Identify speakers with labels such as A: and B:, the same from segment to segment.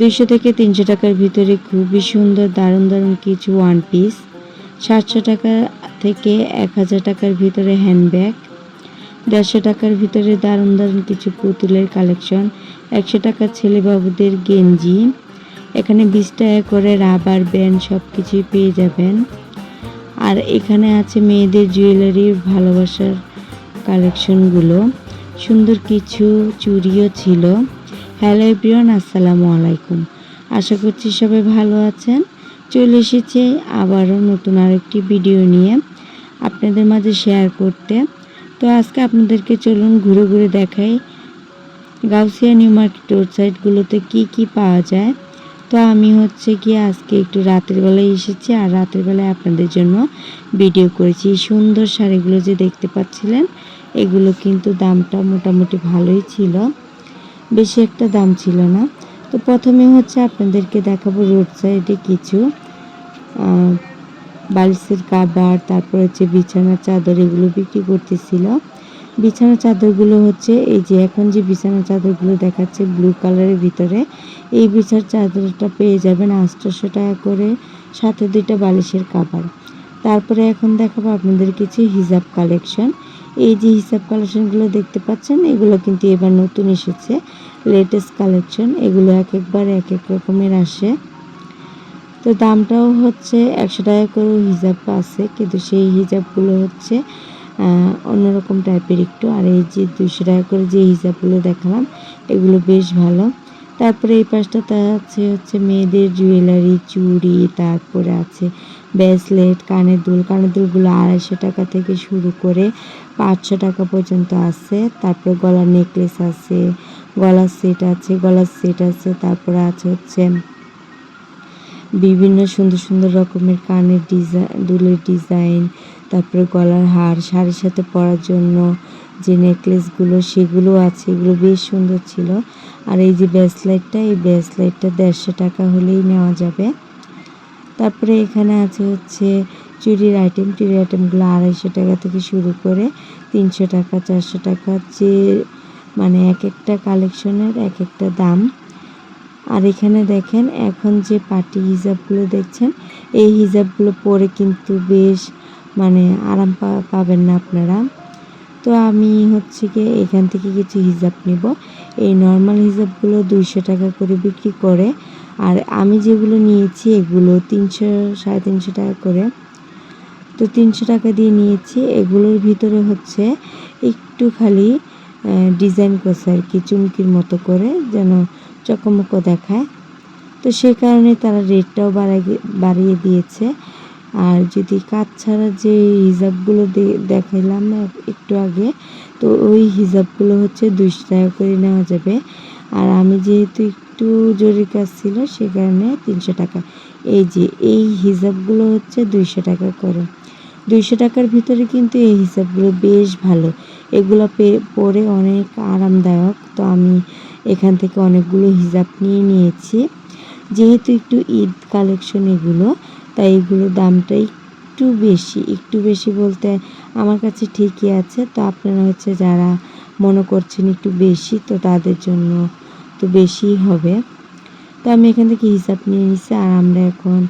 A: দুইশো থেকে তিনশো টাকার ভিতরে খুবই সুন্দর, দারুণ দারুণ কিছু ওয়ান পিস সাতশো টাকা থেকে এক হাজার টাকার ভিতরে হ্যান্ডব্যাগ দেড়শো টাকার ভিতরে দারুণ দারুণ কিছু পুতুলের কালেকশন একশো টাকা ছেলেবাবুদের গেঞ্জি। এখানে বিশ টাকা করে রাবার ব্যান্ড সব কিছুই পেয়ে যাবেন। আর এখানে আছে মেয়েদের জুয়েলারির ভালোবাসার কালেকশনগুলো সুন্দর কিছু চুরিও ছিল। হ্যালো এভরিওয়ান, আসসালামু আলাইকুম। আশা করছি সবাই ভালো আছেন। চলে এসেছে আবারও নতুন আরেকটি ভিডিও নিয়ে আপনাদের মাঝে শেয়ার করতে। তো আজকে আপনাদেরকে চলুন ঘুরে ঘুরে দেখাই গাউসিয়া নিউ মার্কেট রোড সাইডগুলোতে কি কি পাওয়া যায়। তো আমি হচ্ছে কি আজকে একটু রাতের বেলায় এসেছি আর রাতের বেলায় আপনাদের জন্য ভিডিও করেছি। সুন্দর শাড়িগুলো যে দেখতে পাচ্ছিলেন, এগুলো কিন্তু দামটা মোটামুটি ভালোই ছিল। বেশি একটা দাম ছিল না। তো প্রথমে হচ্ছে আপনাদেরকে দেখাবো রোড সাইডে কিছু বালিশের কাবার, তারপর হচ্ছে বিছানার চাদর, এগুলো বিক্রি করতেছিল। বিছানার চাদরগুলো হচ্ছে, এই যে এখন যে বিছানার চাদরগুলো দেখাচ্ছে ব্লু কালারের ভিতরে, এই বিছার চাদরটা পেয়ে যাবেন আটশোশো টাকা করে সাথে দুইটা বালিশের কাবার। তারপরে এখন দেখাবো আপনাদের কিছু হিজাব কালেকশন। এই যে হিসাব কালেকশনগুলো দেখতে পাচ্ছেন, এগুলো কিন্তু এবার নতুন এসেছে। লেটেস্ট কালেকশন এগুলো এক একবার এক এক রকমের আসে। তো দামটাও হচ্ছে একশো টাকা করে হিজাব আছে, কিন্তু সেই হিজাবগুলো হচ্ছে অন্যরকম টাইপের একটু। আর এই যে দুশো টাকা করে যে হিজাবগুলো দেখালাম, এগুলো বেশ ভালো। তারপরে এই পাশটাতে আছে হচ্ছে মেয়েদের জুয়েলারি চুড়ি, তারপরে আছে ব্রেসলেট, কানের দুল। কানের দুলগুলো আড়াইশো টাকা থেকে শুরু করে পাঁচশো টাকা পর্যন্ত আছে। তারপরে গলার নেকলেস আছে, গলার সেট আছে, গলার সেট আছে। তারপরে আছে হচ্ছে বিভিন্ন সুন্দর সুন্দর রকমের কানের ডিজাইন দুলের ডিজাইন। তারপরে গলার হার, শাড়ির সাথে পরার জন্য যে নেকলেসগুলো, সেগুলো আছে। এগুলো বেশ সুন্দর ছিল। আর এই যে ব্রেসলেটটা, এই ব্রেসলেটটা দেড়শো টাকা হলেই নেওয়া যাবে। তারপরে এখানে আছে হচ্ছে চুরির আইটেম চুরির আইটেমগুলো আড়াইশো টাকা থেকে শুরু করে তিনশো টাকা, চারশো টাকা, যে মানে এক একটা কালেকশনের এক একটা দাম। আর এখানে দেখেন, এখন যে পার্টি হিজাবগুলো দেখছেন, এই হিজাবগুলো পরে কিন্তু বেশ মানে আরাম পাবেন না আপনারা। তো আমি হচ্ছে কি এখান থেকে কিছু হিজাব নিব। এই নর্মাল হিজাবগুলো দুইশো টাকা করে বিক্রি করে আর আমি যেগুলো নিয়েছি, এগুলো তিনশো, সাড়ে তিনশো টাকা করে। তো তিনশো টাকা দিয়ে নিয়েছি। এগুলোর ভিতরে হচ্ছে একটু খালি ডিজাইন করছে আর কি, চুমকির মতো করে যেন চকমকো দেখায়। তো সেই কারণে তারা রেটটাও বাড়াই, বাড়িয়ে দিয়েছে। আর যদি কাজ ছাড়া যে হিজাবগুলো দেখাইলাম একটু আগে, তো ওই হিজাবগুলো হচ্ছে দুইশো টাকা করে নেওয়া যাবে। আর আমি যেহেতু একটু জরুরি কাজ ছিল, সে কারণে তিনশো টাকা। এই যে, এই হিসাবগুলো হচ্ছে দুইশো টাকা করে। দুইশো টাকার ভিতরে কিন্তু এই হিসাবগুলো বেশ ভালো। এগুলো পে- পরে অনেক আরামদায়ক। তো আমি এখান থেকে অনেকগুলো হিজাব নিয়ে নিয়েছি। যেহেতু একটু ঈদ কালেকশন এগুলো, তাই এগুলো দামটা একটু বেশি। একটু বেশি বলতে আমার কাছে ঠিকই আছে। তো আপনারা হচ্ছে যারা মনে করছেন একটু বেশি, তো তাদের জন্য তো বেশিই হবে। তো আমি এখান থেকে হিসাব নিয়ে নিছি আর আমরা এখন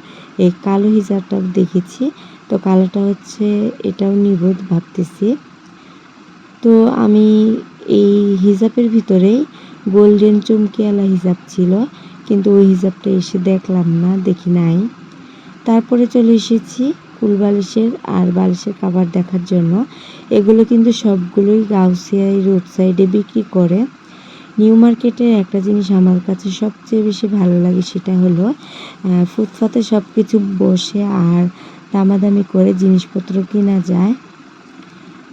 A: এই কালো হিসাবটা দেখেছি। তো কালোটা হচ্ছে এটাও নিব ভাবতেছি। তো আমি এই হিজাবের ভিতরেই গোল্ডেন চমকিওয়ালা হিজাব ছিল, কিন্তু ওই হিজাবটা এসে দেখলাম না, দেখি নাই। তারপরে চলে এসেছি কুল বালিশের আর বালিশের কাবার দেখার জন্য। এগুলো কিন্তু সবগুলোই গাউসিয়াই রোড সাইডে বিক্রি করে। নিউ মার্কেটের একটা জিনিস আমার কাছে সবচেয়ে বেশি ভালো লাগে সেটা হলো ফুটপাতে সব কিছু বসে আর দামাদামি করে জিনিসপত্র কেনা যায়।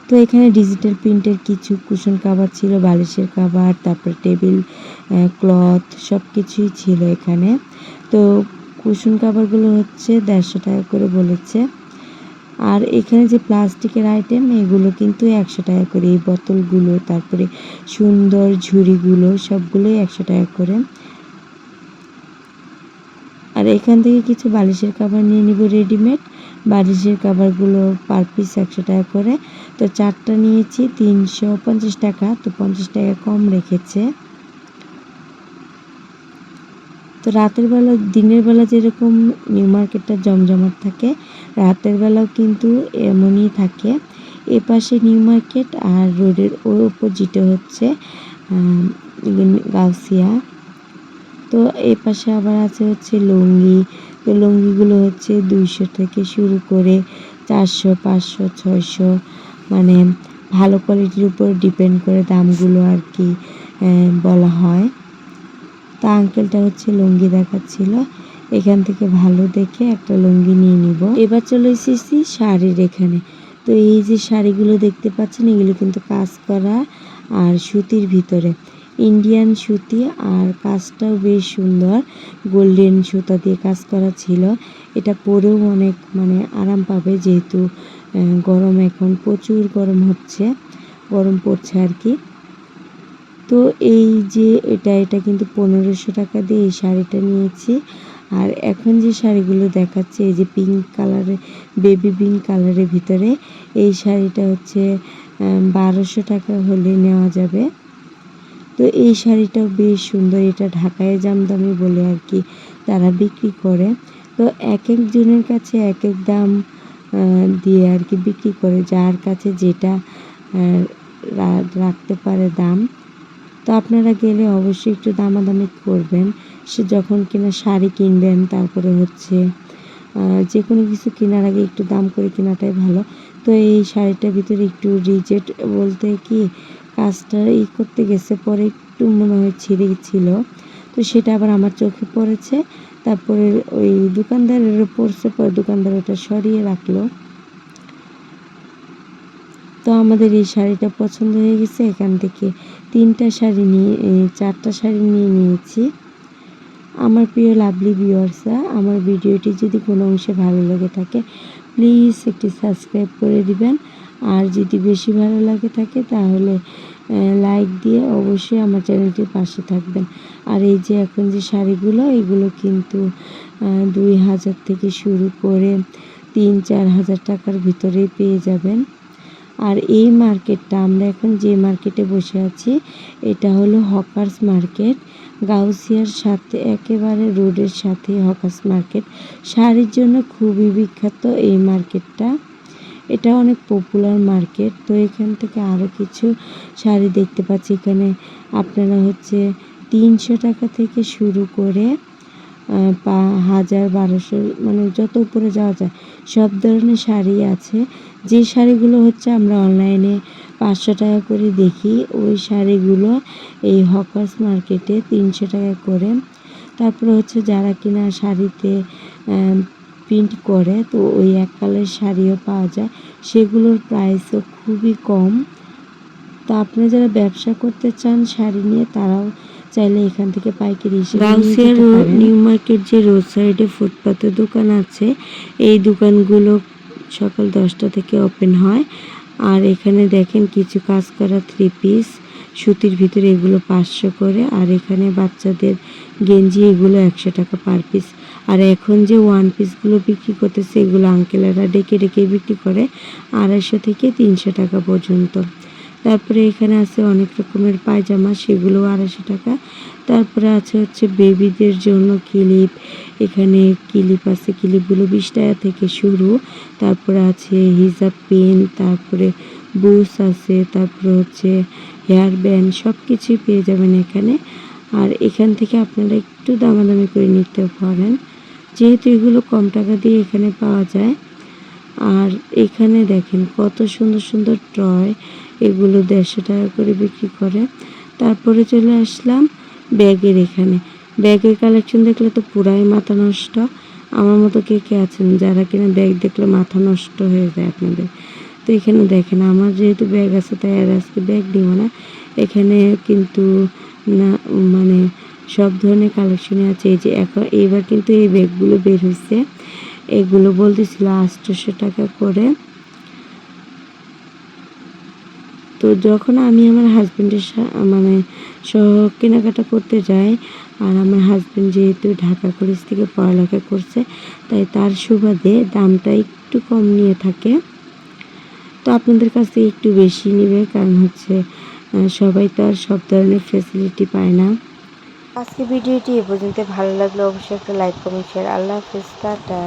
A: তো এখানে ডিজিটাল প্রিন্টের কিছু কুশন কাভার ছিল, বালিশের কাভার তারপর টেবিল ক্লথ সব কিছুই ছিল এখানে। তো কুশন কাভারগুলো হচ্ছে দেড়শো টাকা করে বলেছে। আর এখানে যে প্লাস্টিকের আইটেম এগুলো কিন্তু একশো টাকা করে। এই বোতলগুলো, তারপরে সুন্দর ঝুড়িগুলো, সবগুলোই একশো টাকা করে। আর এখান থেকে কিছু বালিশের কাভার নিয়ে নিব রেডিমেড বালিশের কাভারগুলো পার পিস একশো টাকা করে। তো চারটা নিয়েছি, তিনশো পঞ্চাশ টাকা। তো পঞ্চাশ টাকা কম রেখেছে। তো রাতের বেলা, দিনের বেলা যেরকম নিউ মার্কেটটা জমজমাট থাকে, রাতের বেলাও কিন্তু এমনই থাকে। এ পাশে নিউ মার্কেট আর রোডের ওই অপোজিটে হচ্ছে গাউসিয়া। তো এই পাশে আবার আছে হচ্ছে লুঙ্গি। তো লুঙ্গিগুলো হচ্ছে দুইশো থেকে শুরু করে চারশো, পাঁচশো, ছয়শো। মানে ভালো কোয়ালিটির উপর ডিপেন্ড করে দামগুলো আর কি বলা হয়। তা আঙ্কেলটা হচ্ছে লুঙ্গি দেখাচ্ছিল। এখান থেকে ভালো দেখে একটা লুঙ্গি নিয়ে নিব। এবার চলে এসেছি শাড়ির এখানে। তো এই যে শাড়িগুলো দেখতে পাচ্ছেন, এগুলো কিন্তু কাজ করা আর সুতির ভিতরে। ইন্ডিয়ান সুতি আর কাজটাও বেশ সুন্দর। গোল্ডেন সুতা দিয়ে কাজ করা ছিল। এটা পরেও অনেক মানে আরাম পাবে যেহেতু গরম এখন প্রচুর গরম হচ্ছে। গরম পড়ছে আর কি। তো এই যে এটা এটা কিন্তু পনেরোশো টাকা দিয়ে এই শাড়িটা নিয়েছি। আর এখন যে শাড়িগুলো দেখাচ্ছে, এই যে পিঙ্ক কালারের বেবি পিঙ্ক কালারের ভিতরে, এই শাড়িটা হচ্ছে বারোশো টাকা হলে নেওয়া যাবে। তো এই শাড়িটাও বেশ সুন্দর, এটা ঢাকায় জামদামি বলে আর কি তারা বিক্রি করে। তো এক একজনের কাছে এক এক দাম দিয়ে আর কি বিক্রি করে, যার কাছে যেটা রাখতে পারে দাম। তো আপনারা গেলে অবশ্যই একটু দামাদামি করবেন। সে যখন কিনা শাড়ি কিনবেন, তারপরে হচ্ছে যে কোনো কিছু কেনার আগে একটু দাম করে কেনাটাই ভালো। তো এই শাড়িটার ভিতরে একটু রিজেক্ট বলতে কি, কাজটা ই করতে গেছে, পরে একটু মনে হয় ছিঁড়ে ছিল তো সেটা আবার আমার চোখে পড়েছে। তারপরে ওই দোকানদারেরও পড়ছে পরে দোকানদার ওটা সরিয়ে রাখল। তো আমাদের এই শাড়িটা পছন্দ হয়ে গেছে। এখান থেকে তিনটা শাড়ি নিয়ে চারটা শাড়ি নিয়ে নিয়েছি। আমার প্রিয় লাভলি ভিউয়ার্সরা আমার ভিডিওটি যদি কোনো অংশে ভালো লেগে থাকে প্লিজ একটি সাবস্ক্রাইব করে দিবেন। আর যদি বেশি ভালো লাগে থাকে, তাহলে লাইক দিয়ে অবশ্যই আমার চ্যানেলটির পাশে থাকবেন। আর এই যে এখন যে শাড়িগুলো, এগুলো কিন্তু দুই হাজার থেকে শুরু করে তিন, চার হাজার টাকার ভিতরেই পেয়ে যাবেন। আর এই মার্কেটটা আমরা এখন যে মার্কেটে বসে আছি, এটা হলো হকার্স মার্কেট। গাউসিয়ার সাথে, একেবারে রোডের সাথে হকার্স মার্কেট। শাড়ির জন্য খুবই বিখ্যাত এই মার্কেটটা। এটা অনেক পপুলার মার্কেট। তো এখান থেকে আরও কিছু শাড়ি দেখতে পাচ্ছি। এখানে আপনারা হচ্ছে তিনশো টাকা থেকে শুরু করে হাজার বারোশো মানে যত উপরে যাওয়া যায়, সব ধরনের শাড়ি আছে। যে শাড়িগুলো হচ্ছে আমরা অনলাইনে পাঁচশো টাকা করে দেখি, ওই শাড়িগুলো এই হকার্স মার্কেটে তিনশো টাকা করে। তারপরে হচ্ছে যারা কিনা শাড়িতে প্রিন্ট করে, তো ওই এক কালার শাড়িও পাওয়া যায়। সেগুলোর প্রাইসও খুবই কম। তো আপনি যারা ব্যবসা করতে চান শাড়ি নিয়ে, তারাও চাইলে এখান থেকে পাইকারি হিসেবে
B: গাউসিয়া রোড নিউ মার্কেট যে রোড সাইডে ফুটপাতের দোকান আছে এই দোকানগুলো সকাল দশটা থেকে ওপেন হয়। আর এখানে দেখেন কিছু কাজ করা থ্রি পিস সুতির ভিতরে এগুলো পাঁচশো করে আর এখানে বাচ্চাদের গেঞ্জি এগুলো একশো টাকা পার পিস আর এখন যে ওয়ান পিসগুলো বিক্রি করতেছে এগুলো আঙ্কেলেরা ডেকে ডেকে বিক্রি করে আড়াইশো থেকে তিনশো টাকা পর্যন্ত। তারপরে এখানে আছে অনেক রকমের পায়জামা, সেগুলো আড়াইশো টাকা। তারপরে আছে হচ্ছে বেবিদের জন্য ক্লিপ, এখানে ক্লিপ আছে, ক্লিপগুলো বিশ টাকা থেকে শুরু। তারপরে আছে হিজাব পেন, তারপরে বুস আছে, তারপরে হচ্ছে হেয়ার ব্যান্ড সব কিছুই পেয়ে যাবেন এখানে। আর এখান থেকে আপনারা একটু দামাদামি করে নিতে পারেন। যেহেতু এগুলো কম টাকা দিয়ে এখানে পাওয়া যায়। আর এখানে দেখেন কত সুন্দর সুন্দর টয় এগুলো দেড়শো টাকা করে বিক্রি করে। তারপরে চলে আসলাম ব্যাগের এখানে। ব্যাগের কালেকশন দেখলে তো পুরাই মাথা নষ্ট। আমার মতো কে কে আছেন? যারা কিনা ব্যাগ দেখলে মাথা নষ্ট হয়ে যায় আপনাদের। তো এখানে দেখেন, আমার যেহেতু ব্যাগ আছে, তাই আর আজকে ব্যাগ দিব না। এখানে কিন্তু না মানে সব ধরনের কালেকশনই আছে। এই যে এখন, এইবার কিন্তু এই ব্যাগগুলো বের হয়েছে এগুলো বলতেছিল আটশোশো টাকা করে তো যখন আমি আমার হাজব্যান্ডের মানে সহ কেনাকাটা করতে যাই, আর আমার হাজব্যান্ড যেহেতু ঢাকা কলেজ থেকে পড়ালেখা করছে, তাই তার সুবাদে দামটা একটু কম নিয়ে থাকে। তো আপনাদের কাছ একটু বেশি নেবে, কারণ হচ্ছে সবাই তো আর সব ধরনের ফেসিলিটি পায় না।
A: আজকে ভিডিওটি এ পর্যন্ত। ভালো লাগলে অবশ্যই একটা লাইক কমেন্ট শেয়ার আল্লাহ হাফিজ, টাটা।